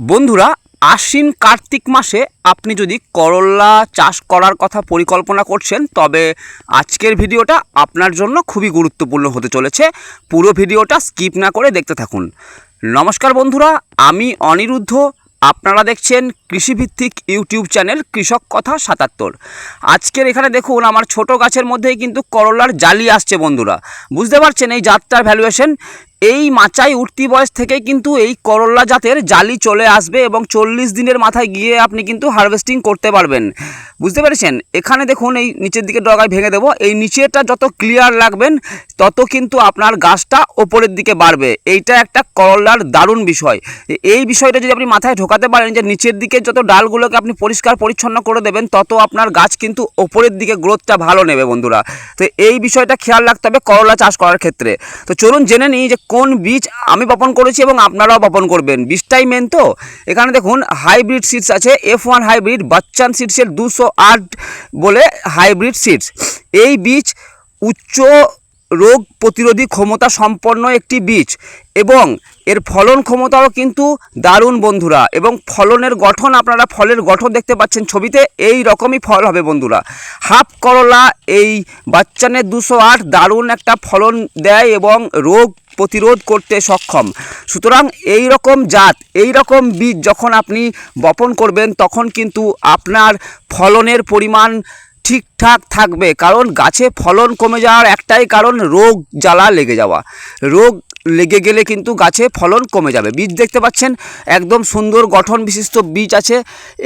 বন্ধুরা, আশ্বিন কার্তিক মাসে আপনি যদি করলা চাষ করার কথা পরিকল্পনা করছেন, তবে আজকের ভিডিওটা আপনার জন্য খুবই গুরুত্বপূর্ণ হতে চলেছে। পুরো ভিডিওটা স্কিপ না করে দেখতে থাকুন। নমস্কার বন্ধুরা, আমি অনিরুদ্ধ। আপনারা দেখছেন কৃষিভিত্তিক ইউটিউব চ্যানেল কৃষক কথা সাতাত্তর। আজকের এখানে দেখুন, আমার ছোট গাছের মধ্যেই কিন্তু করলার জালি আসছে বন্ধুরা। বুঝতে পারছেন এই জাতটার ভ্যালুয়েশন এই মাচাই উঠতি বয়স থেকে কিন্তু এই করলা জাতের জালি চলে আসবে এবং চল্লিশ দিনের মাথায় গিয়ে আপনি কিন্তু হারভেস্টিং করতে পারবেন। বুঝতে পেরেছেন? এখানে দেখুন এই নিচের দিকে ডগায় ভেঙে দেবো। এই নিচেরটা যত ক্লিয়ার রাখবেন, তত কিন্তু আপনার গাছটা ওপরের দিকে বাড়বে। এইটা একটা করলার দারুণ বিষয়। এই বিষয়টা যদি আপনি মাথায় ঢোকাতে পারেন যে নিচের দিকে যত ডালগুলোকে আপনি পরিষ্কার পরিচ্ছন্ন করে দেবেন, তত আপনার গাছ কিন্তু ওপরের দিকে গ্রোথটা ভালো নেবে বন্ধুরা। তো এই বিষয়টা খেয়াল রাখতে হবে করলা চাষ করার ক্ষেত্রে। তো চলুন জেনে নিই যে কোন বীজ আমি বপন করেছি এবং আপনারাও বপন করবেন। বীজটাই মেন তো। এখানে দেখুন হাইব্রিড সিডস আছে এফ ওয়ান হাইব্রিড বাচ্চান সিডসের দুশো আট বলে হাইব্রিড সিডস এই বীজ উচ্চ রোগ প্রতিরোধী ক্ষমতা সম্পন্ন একটি বীজ এবং এর ফলন ক্ষমতাও কিন্তু দারুণ বন্ধুরা এবং ফলনের গঠন, আপনারা ফলের গঠন দেখতে পাচ্ছেন ছবিতে, এই রকমই ফল হবে বন্ধুরা। হাফ করলা এই বাচ্চানের দুশো আট দারুণ একটা ফলন দেয় এবং রোগ প্রতিরোধ করতে সক্ষম। সুতরাং এই রকম জাত, এই রকম বীজ যখন আপনি বপন করবেন, তখন কিন্তু আপনার ফলনের পরিমাণ ঠিকঠাক থাকবে। কারণ গাছে ফলন কমে যাওয়ার একটাই কারণ, রোগ, জ্বালা লেগে যাওয়া। রোগ লেগে গেলে কিন্তু গাছে ফলন কমে যাবে। বীজ দেখতে পাচ্ছেন, একদম সুন্দর গঠন বিশিষ্ট বীজ আছে।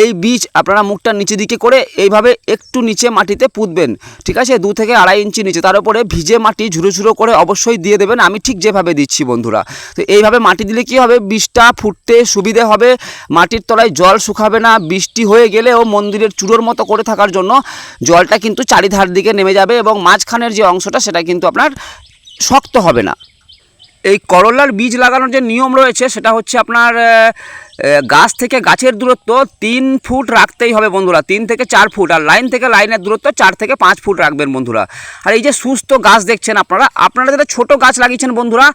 এই বীজ আপনারা মুখটা নিচে দিকে করে এইভাবে একটু নিচে মাটিতে পুঁতবেন। ঠিক আছে? দু থেকে আড়াই ইঞ্চি নিচে। তার উপরে ভিজে মাটি ঝুরো ঝুরো করে অবশ্যই দিয়ে দেবেন। আমি ঠিক যেভাবে দিচ্ছি বন্ধুরা। তো এইভাবে মাটি দিলে কি হবে? বীজটা ফুটতে সুবিধে হবে। মাটির তলায় জল শুকাবে না। বৃষ্টি হয়ে গেলেও মন্দিরের চূড়োর মতো করে থাকার জন্য জলটা কিন্তু চারিধার দিকে নেমে যাবে এবং মাঝখানের যে অংশটা সেটা কিন্তু আপনার শক্ত হবে না। এই করলার বীজ লাগানোর যে নিয়ম রয়েছে, সেটা হচ্ছে আপনার গাছ থেকে গাছের দূরত্ব তিন ফুট রাখতেই হবে বন্ধুরা, তিন থেকে চার ফুট। আর লাইন থেকে লাইনের দূরত্ব চার থেকে পাঁচ ফুট রাখবেন বন্ধুরা। আর এই যে সুস্থ গাছ দেখছেন আপনারা আপনারা যারা ছোটো গাছ লাগিয়েছেন বন্ধুরা,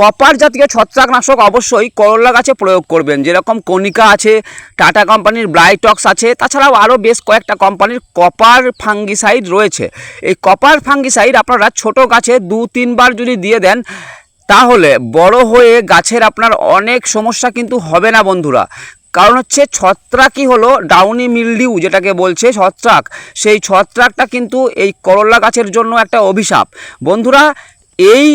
কপার জাতীয় ছত্রাকনাশক অবশ্যই করলা গাছে প্রয়োগ করবেন। যেরকম কণিকা আছে, টাটা কোম্পানির ব্রাইটক্স আছে, তাছাড়াও আরও বেশ কয়েকটা কোম্পানির কপার ফাঙ্গিসাইড রয়েছে। এই কপার ফাঙ্গিসাইড আপনারা ছোট গাছে দু তিনবার যদি দিয়ে দেন তাহলে বড় হয়ে গাছের আপনার অনেক সমস্যা কিন্তু হবে না বন্ধুরা। কারণ হচ্ছে ছত্রাকই হলো ডাউনি মিলডিউ যেটাকে বলছে ছত্রাক। সেই ছত্রাকটা কিন্তু এই করলা গাছের জন্য একটা অভিশাপ। বন্ধুরা, এই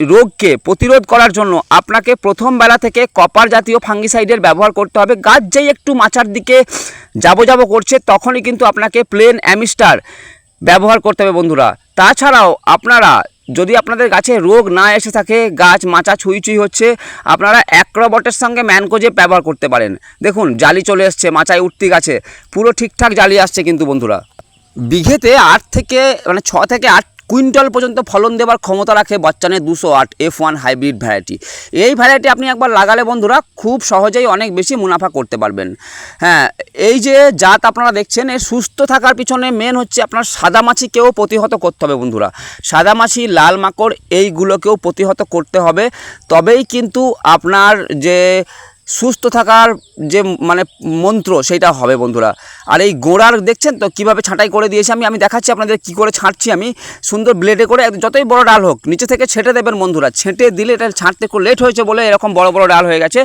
রোগকে প্রতিরোধ করার জন্য আপনাকে প্রথম বেলা থেকে কপার জাতীয় ফাঙ্গিসাইডের ব্যবহার করতে হবে। গাছ যেই একটু মাচার দিকে যাব যাব করছে, তখনই কিন্তু আপনাকে প্লেন অ্যামিস্টার ব্যবহার করতে হবে বন্ধুরা। তাছাড়াও আপনারা যদি আপনাদের গাছে রোগ না এসে থাকে, গাছ মাচা ছুঁই ছুঁই হচ্ছে, আপনারা অ্যাক্রোবটের সঙ্গে ম্যানকোজে ব্যবহার করতে পারেন। দেখুন, জালি চলে এসছে, মাচায় উঠতি গাছে। পুরো ঠিকঠাক জালি আসছে কিন্তু বন্ধুরা। বিঘেতে আট থেকে মানে ছ থেকে আট কুইন্টাল পর্যন্ত ফলন দেওয়ার ক্ষমতা রাখে বাচ্চানের দুশো আট এফ ওয়ান হাইব্রিড ভ্যারাইটি এই ভ্যারাইটি আপনি একবার লাগালে বন্ধুরা খুব সহজেই অনেক বেশি মুনাফা করতে পারবেন। হ্যাঁ এই যে জাত আপনারা দেখছেন এর সুস্থ থাকার পিছনে মেন হচ্ছে আপনার সাদা মাছিকেও প্রতিহত করতে হবে বন্ধুরা। সাদা মাছি, লাল মাকড়, এইগুলোকেও প্রতিহত করতে হবে। তবেই কিন্তু আপনার যে সুস্থ থাকার যে মানে মন্ত্র, সেটা হবে বন্ধুরা। আর এই গোড়ার দেখছেন তো কীভাবে ছাঁটাই করে দিয়েছি? আমি আমি দেখাচ্ছি আপনাদের কি করে ছাঁটছি আমি। সুন্দর ব্লেডে করে যতই বড় ডাল হোক, নিচে থেকে ছেটে দেবেন বন্ধুরা। ছেঁটে দিলে এটা ছাঁটতে একটু লেট হয়েছে বলে এরকম বড় বড় ডাল হয়ে গেছে।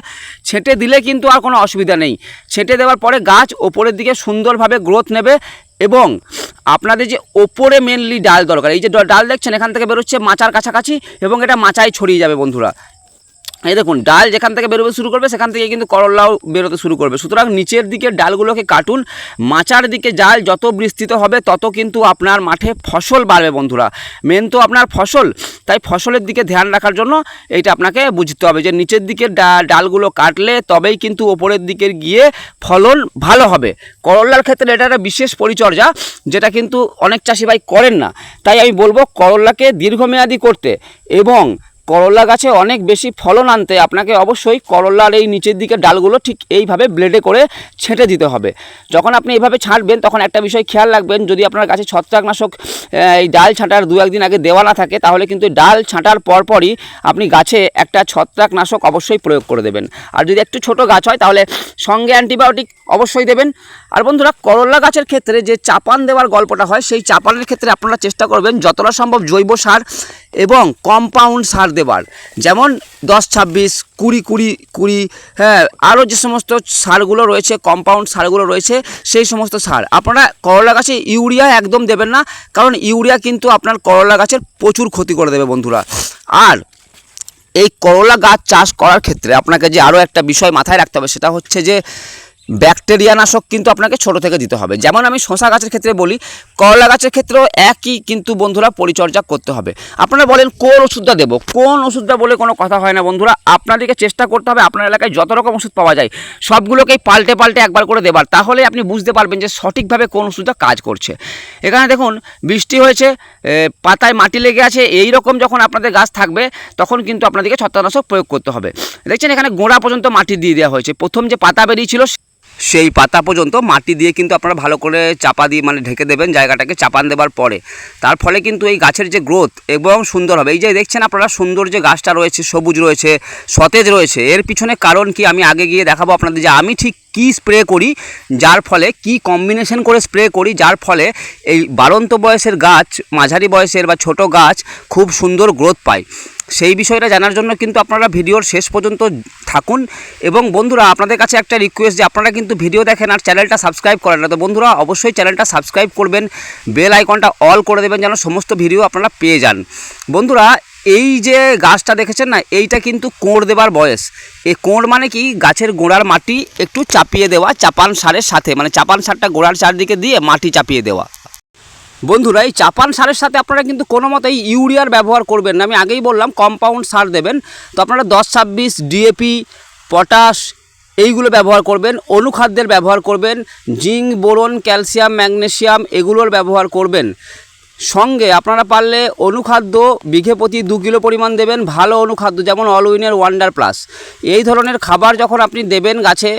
ছেঁটে দিলে কিন্তু আর কোনো অসুবিধা নেই। ছেঁটে দেওয়ার পরে গাছ ওপরের দিকে সুন্দরভাবে গ্রোথ নেবে এবং আপনাদের যে ওপরে মেনলি ডাল দরকার, এই যে ডাল দেখছেন এখান থেকে বেরোচ্ছে মাচার কাছাকাছি এবং এটা মাচায় ছড়িয়ে যাবে বন্ধুরা। এই দেখুন, ডাল যেখান থেকে বেরোতে শুরু করবে, সেখান থেকে কিন্তু করলাও বেরোতে শুরু করবে। সুতরাং নিচের দিকে ডালগুলোকে কাটুন, মাচার দিকে ডাল যত বিস্তৃত হবে, তত কিন্তু আপনার মাঠে ফসল বাড়বে বন্ধুরা। মেন তো আপনার ফসল, তাই ফসলের দিকে ধ্যান রাখার জন্য এইটা আপনাকে বুঝতে হবে যে নিচের দিকে ডালগুলো কাটলে তবেই কিন্তু ওপরের দিকে গিয়ে ফলন ভালো হবে। করলার ক্ষেত্রে এটা একটা বিশেষ পরিচর্যা, যেটা কিন্তু অনেক চাষি ভাই করেন না। তাই আমি বলব করলাকে দীর্ঘমেয়াদী করতে এবং করলা গাছে অনেক বেশি ফলন আনতে আপনাকে অবশ্যই করলার এই নিচের দিকে ডালগুলো ঠিক এইভাবে ব্লেডে করে ছেঁটে দিতে হবে। যখন আপনি এইভাবে ছাঁটবেন, তখন একটা বিষয় খেয়াল রাখবেন, যদি আপনার গাছে ছত্রাকনাশক এই ডাল ছাঁটার দু একদিন আগে দেওয়া না থাকে, তাহলে কিন্তু ডাল ছাঁটার পরপরই আপনি গাছে একটা ছত্রাকনাশক অবশ্যই প্রয়োগ করে দেবেন। আর যদি একটু ছোট গাছ হয়, তাহলে সঙ্গে অ্যান্টিবায়োটিক অবশ্যই দেবেন। আর বন্ধুরা, করলা গাছের ক্ষেত্রে যে চাপান দেওয়ার গল্পটা হয়, সেই চাপানের ক্ষেত্রে আপনারা চেষ্টা করবেন যতটা সম্ভব জৈব সার এবং কম্পাউন্ড সার দেবার। যেমন দশ, ছাব্বিশ, কুড়ি কুড়ি কুড়ি হ্যাঁ আরও যে সমস্ত সারগুলো রয়েছে কম্পাউন্ড সারগুলো রয়েছে, সেই সমস্ত সার। আপনারা করলা গাছে ইউরিয়া একদম দেবেন না, কারণ ইউরিয়া কিন্তু আপনার করলা গাছের প্রচুর ক্ষতি করে দেবে বন্ধুরা। আর এই করলা গাছ চাষ করার ক্ষেত্রে আপনাকে যে আরও একটা বিষয় মাথায় রাখতে হবে, সেটা হচ্ছে যে ব্যাকটেরিয়া নাশক কিন্তু আপনাকে ছোট থেকে দিতে হবে। যেমন আমি শশা গাছের ক্ষেত্রে বলি, করলা গাছের ক্ষেত্রেও একই কিন্তু বন্ধুরা পরিচর্যা করতে হবে। আপনারা বলেন, কোন ওষুধটা দেবো? কোন ওষুধটা বলে কোনো কথা হয় না বন্ধুরা। আপনাদেরকে চেষ্টা করতে হবে, আপনার এলাকায় যত রকম ওষুধ পাওয়া যায়, সবগুলোকেই পাল্টে পাল্টে একবার করে দেবার। তাহলে আপনি বুঝতে পারবেন যে সঠিকভাবে কোন ওষুধটা কাজ করছে। এখানে দেখুন, বৃষ্টি হয়েছে পাতায় মাটি লেগে আছে, এই রকম যখন আপনাদের গাছ থাকবে, তখন কিন্তু আপনাদেরকে ছত্রাকনাশক প্রয়োগ করতে হবে। দেখছেন, এখানে গোড়া পর্যন্ত মাটি দিয়ে দেওয়া হয়েছে। প্রথম যে পাতা বেরিয়েছিল সেই পাতা পর্যন্ত মাটি দিয়ে কিন্তু আপনারা ভালো করে চাপা দিয়ে মানে ঢেকে দেবেন, জায়গাটাকে চাপান দেবার পরে। তার ফলে কিন্তু এই গাছের যে গ্রোথ এবং সুন্দর হবে। এই যে দেখছেন আপনারা সুন্দর যে গাছটা রয়েছে, সবুজ রয়েছে, সতেজ রয়েছে, এর পিছনে কারণ কি আমি আগে গিয়ে দেখাবো আপনাদের যে আমি ঠিক কি স্প্রে করি, যার ফলে কি কম্বিনেশন করে স্প্রে করি, যার ফলে এই বাড়ন্ত বয়সের গাছ, মাঝারি বয়সের বা ছোট গাছ খুব সুন্দর গ্রোথ পায়। সেই বিষয়টা জানার জন্য কিন্তু আপনারা ভিডিওর শেষ পর্যন্ত থাকুন। এবং বন্ধুরা, আপনাদের কাছে একটা রিকোয়েস্ট যে আপনারা কিন্তু ভিডিও দেখেন আর চ্যানেলটা সাবস্ক্রাইব করেন না, তো বন্ধুরা অবশ্যই চ্যানেলটা সাবস্ক্রাইব করবেন বেল আইকনটা অল করে দেবেন যেন সমস্ত ভিডিও আপনারা পেয়ে যান। বন্ধুরা, এই যে গাছটা দেখেছেন না, এইটা কিন্তু কোঁড় দেবার বয়স। এই কোঁড় মানে কি? গাছের গোড়ার মাটি একটু চাপিয়ে দেওয়া, চাপান সারের সাথে মানে চাপান সারটা গোড়ার চারদিকে দিয়ে মাটি চাপিয়ে দেওয়া। বন্ধুরা, এই চাপান সারের সাথে আপনারা কিন্তু কোনো মতেই ইউরিয়ার ব্যবহার করবেন না। আমি আগেই বললাম কম্পাউন্ড সার দেবেন। তো আপনারা দশ ছাব্বিশ ডিএপি পটাশ এইগুলো ব্যবহার করবেন। অনুখাদ্যের ব্যবহার করবেন। জিঙ্ক, বোরন, ক্যালসিয়াম ম্যাগনেশিয়াম এগুলোর ব্যবহার করবেন। সঙ্গে আপনারা পারলে অনুখাদ্য বিঘে প্রতি দু কিলো পরিমাণ দেবেন, ভালো অনুখাদ্য যেমন অলউইনের ওয়ান্ডার প্লাস এই ধরনের খাবার যখন আপনি দেবেন গাছে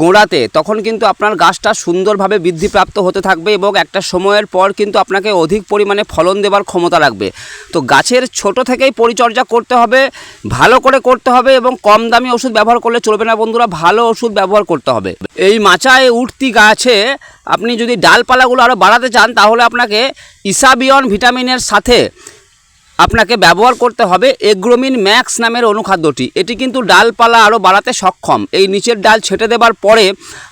গোড়াতে, তখন কিন্তু আপনার গাছটা সুন্দরভাবে বৃদ্ধিপ্রাপ্ত হতে থাকবে এবং একটা সময়ের পর কিন্তু আপনাকে অধিক পরিমাণে ফলন দেবার ক্ষমতা রাখবে। তো গাছের ছোট থেকেই পরিচর্যা করতে হবে, ভালো করে করতে হবে এবং কম দামি ওষুধ ব্যবহার করলে চলবে না বন্ধুরা, ভালো ওষুধ ব্যবহার করতে হবে। এই মাচায় উঠতি গাছে আপনি যদি ডালপালাগুলো আরও বাড়াতে চান তাহলে আপনাকে ইসাবিয়ন ভিটামিনের সাথে আপনাকে ব্যবহার করতে হবে এগ্রোমিন ম্যাক্স নামের অনুখাদ্যটি। এটি কিন্তু ডালপালা আরও বাড়াতে সক্ষম। এই নিচের ডাল ছেটে দেবার পরে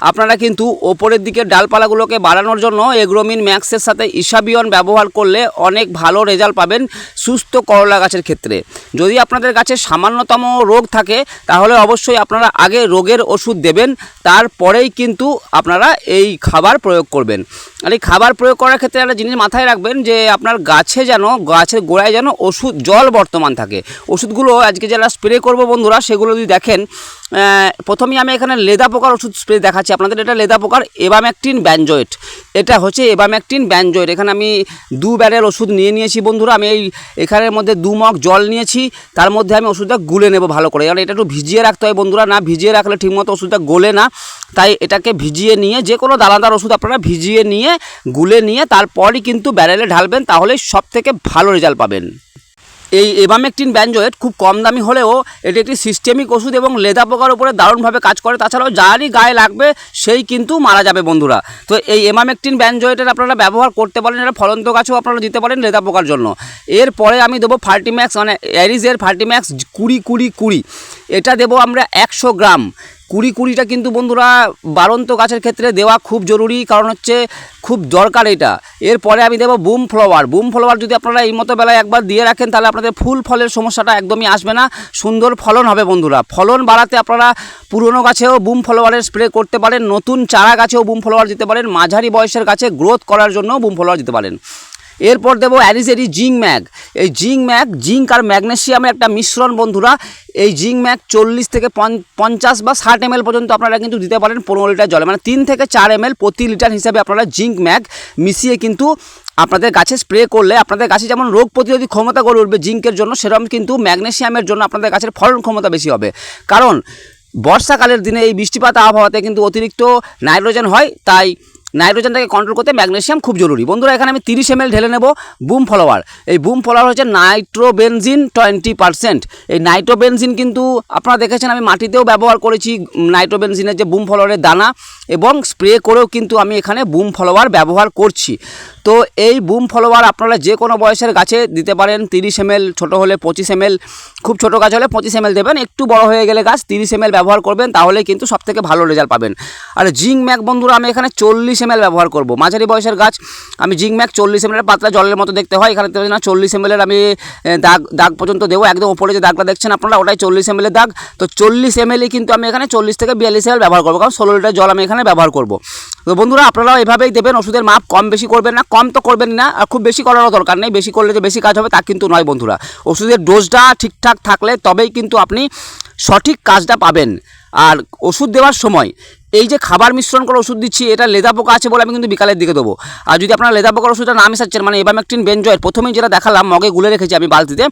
আপনারা কিন্তু ওপরের দিকের ডালপালাগুলোকে বাড়ানোর জন্য এগ্রোমিন ম্যাক্সের সাথে ইসাবিয়ন ব্যবহার করলে অনেক ভালো রেজাল্ট পাবেন সুস্থ করলা গাছের ক্ষেত্রে। যদি আপনাদের গাছে সামান্যতম রোগ থাকে, তাহলে অবশ্যই আপনারা আগে রোগের ওষুধ দেবেন, তারপরেই কিন্তু আপনারা এই খাবার প্রয়োগ করবেন। আর এই খাবার প্রয়োগ করার ক্ষেত্রে একটা জিনিস মাথায় রাখবেন যে আপনার গাছে যেন, গাছের গোড়ায় যেন ওষুধ, জল বর্তমান থাকে। ওষুধগুলো আজকে যারা স্প্রে করব বন্ধুরা, সেগুলো যদি দেখেন প্রথমেই আমি এখানে লেদা পোকার ওষুধ স্প্রে দেখাচ্ছি। আপনাদের এটা লেদা পোকার এবাম্যাকটিন ব্যানজয়েট এটা হচ্ছে এবাম্যাকটিন ব্যানজয়েট এখানে আমি দু ব্যারের ওষুধ নিয়ে নিয়েছি বন্ধুরা। আমি এই এখানের মধ্যে দু মগ জল নিয়েছি। তার মধ্যে আমি ওষুধটা গুলে নেব ভালো করে। কারণ এটা একটু ভিজিয়ে রাখতে হয় বন্ধুরা। না ভিজিয়ে রাখলে ঠিকমতো ওষুধটা গলে না। তাই এটাকে ভিজিয়ে নিয়ে যে কোনো দানাদার ওষুধ আপনারা ভিজিয়ে নিয়ে, গুলে নিয়ে তারপরই কিন্তু ব্যারেলে ঢালবেন। তাহলে সব থেকে ভালো রেজাল্ট পাবেন। এই এভামেকটিন ব্যানজয়েট খুব কম দামি হলেও এটি একটি সিস্টেমিক ওষুধ এবং লেদা পোকার উপরে দারুণভাবে কাজ করে। তাছাড়াও যারই গায়ে লাগবে, সেই কিন্তু মারা যাবে বন্ধুরা। তো এই এমামেকটিন ব্যানজয়েটের আপনারা ব্যবহার করতে পারেন, এটা ফলন্ত গাছেও আপনারা দিতে পারেন লেদা পোকার জন্য। এরপরে আমি দেবো ফার্টিম্যাক্স মানে অ্যারিজের ফার্টিম্যাক্স কুড়ি কুড়ি কুড়ি। এটা দেবো আমরা একশো গ্রাম। কুড়ি কুড়িটা কিন্তু বন্ধুরা বারন্ত গাছের ক্ষেত্রে দেওয়া খুব জরুরি, কারণ হচ্ছে খুব দরকার এটা। এরপরে আমি দেবো বুম ফ্লাওয়ার। বুম ফ্লাওয়ার যদি আপনারা এই মতো বেলায় একবার দিয়ে রাখেন, তাহলে আপনাদের ফুল ফলের সমস্যাটা একদমই আসবে না। সুন্দর ফলন হবে বন্ধুরা। ফলন বাড়াতে আপনারা পুরনো গাছেও বুম ফ্লাওয়ারের স্প্রে করতে পারেন, নতুন চারা গাছেও বুম ফ্লাওয়ার দিতে পারেন, মাঝারি বয়সের গাছে গ্রোথ করার জন্য বুম ফ্লাওয়ার দিতে পারেন। এরপর দেবো অ্যারিজেরি জিঙ্ক ম্যাগ। এই জিঙ্ক ম্যাগ, জিঙ্ক আর ম্যাগনেসিয়ামের একটা মিশ্রণ বন্ধুরা, এই জিঙ্ক ম্যাগ চল্লিশ থেকে পঞ্চ- পঞ্চাশ বা ষাট এম পর্যন্ত আপনারা কিন্তু দিতে পারেন, পনেরো লিটার জলে। মানে তিন থেকে চার এম প্রতি লিটার হিসাবে আপনারা জিঙ্ক ম্যাগ মিশিয়ে কিন্তু আপনাদের গাছে স্প্রে করলে আপনাদের গাছে যেমন রোগ প্রতিরোধী ক্ষমতা গড়ে উঠবে জিঙ্কের জন্য, সেরকম কিন্তু ম্যাগনেশিয়ামের জন্য আপনাদের গাছের ফলন ক্ষমতা বেশি হবে। কারণ, বর্ষাকালের দিনে এই বৃষ্টিপাত আবহাওয়াতে কিন্তু অতিরিক্ত নাইট্রোজেন হয়, তাই নাইট্রোজেনটাকে কন্ট্রোল করতে ম্যাগনেসিয়াম খুব জরুরি। বন্ধুরা, এখানে আমি তিরিশ এম ঢেলে নেব বুম ফলোয়ার এই বুম ফলোয়ার হচ্ছে নাইট্রোবেনজিন টোয়েন্টি পার্সেন্ট এই নাইট্রোবেনজিন কিন্তু আপনারা দেখেছেন আমি মাটিতেও ব্যবহার করেছি, নাইট্রোবেনজিনের যে বুম ফলোয়ারের দানা এবং স্প্রে করেও কিন্তু আমি এখানে বুম ফলোয়ার ব্যবহার করছি। তো এই বুম ফলোয়ার আপনারা যে কোনো বয়সের গাছে দিতে পারেন, তিরিশ এম ছোটো হলে পঁচিশ এম খুব ছোটো গাছ হলে পঁচিশ এম দেবেন। একটু বড় হয়ে গেলে গাছ তিরিশ এম ব্যবহার করবেন তাহলে কিন্তু সবথেকে ভালো রেজাল্ট পাবেন। আর জিঙ্ক ম্যাক বন্ধুরা, আমি এখানে চল্লিশ এম ব্যবহার করব। মাঝারি বয়সের গাছ, আমি জিঙ্ক ম্যাক চল্লিশ এম পাতলা জলের মতো দেখতে হয়। এখানে দেখতে না, চল্লিশ এম আমি দাগ দাগ পর্যন্ত দেবো। একদম ওপরে যে দাগটা দেখছেন আপনারা, ওটাই চল্লিশ এম দাগ। তো চল্লিশ এম কিন্তু আমি এখানে চল্লিশ থেকে বিয়াল্লিশ এম ব্যবহার করব, কারণ ষোলো লিটার জল আমি এখানে ব্যবহার করব। তো বন্ধুরা, আপনারাও এভাবেই দেবেন, ওষুধের মাপ কম বেশি করবেন না, কম তো করবেন না, আর খুব বেশি করারও দরকার নেই। বেশি করলে যে বেশি কাজ হবে, তা কিন্তু নয় বন্ধুরা। ওষুধের ডোজটা ঠিকঠাক থাকলে তবেই কিন্তু আপনি সঠিক কাজটা পাবেন। আর ওষুধ দেওয়ার সময় এই যে খাবার মিশ্রণ করে ওষুধ দিচ্ছি, এটা লেদা পোকা আছে বলে আমি কিন্তু বিকালের দিকে দেবো। আর যদি আপনারা লেদা পোকার ওষুধটা না মেশাচ্ছেন মানে এবামেকটিন বেঞ্জয়ের প্রথমেই যেটা দেখালাম, মগে গুলে রেখেছি আমি বালতিতে,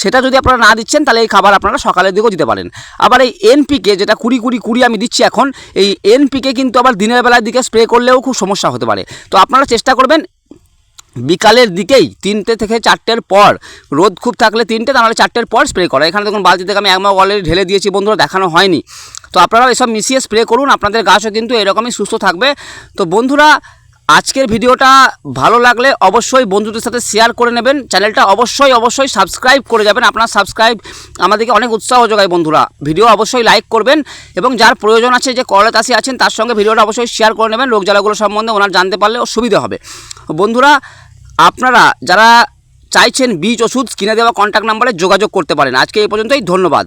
সেটা যদি আপনারা না দিচ্ছেন, তাহলে এই খাবার আপনারা সকালের দিকেও দিতে পারেন। আবার এই এনপিকে যেটা কুড়ি কুড়ি কুড়ি আমি দিচ্ছি এখন, এই এনপিকে কিন্তু আবার দিনের বেলার দিকে স্প্রে করলেও খুব সমস্যা হতে পারে। তো আপনারা চেষ্টা করবেন বিকালের দিকেই তিনটে থেকে চারটের পর, রোদ খুব থাকলে তিনটে তাহলে চারটের পর স্প্রে করা। এখানে দেখুন, বালতি থেকে আমি এক মগ অলরেডি ঢেলে দিয়েছি, বন্ধুরা, দেখানো হয়নি। তো আপনারাও এসব মিশিয়ে স্প্রে করুন, আপনাদের গাছও কিন্তু এরকমই সুস্থ থাকবে। তো বন্ধুরা, আজকের ভিডিওটা ভালো লাগলে অবশ্যই বন্ধুদের সাথে শেয়ার করে নেবেন। চ্যানেলটা অবশ্যই অবশ্যই সাবস্ক্রাইব করে যাবেন। আপনার সাবস্ক্রাইব আমাদেরকে অনেক উৎসাহ যোগায় বন্ধুরা। ভিডিও অবশ্যই লাইক করবেন এবং যার প্রয়োজন আছে, যে করলা চাষি আছেন, তার সঙ্গে ভিডিওটা অবশ্যই শেয়ার করে নেবেন। রোগ জ্বালাগুলো সম্বন্ধে ওনার জানতে পারলে সুবিধা হবে। বন্ধুরা আপনারা যারা চাইছেন বীজ ওষুধ, কিনে দেওয়া কন্ট্যাক্ট নাম্বারে যোগাযোগ করতে পারেন। আজকে এই পর্যন্তই, ধন্যবাদ।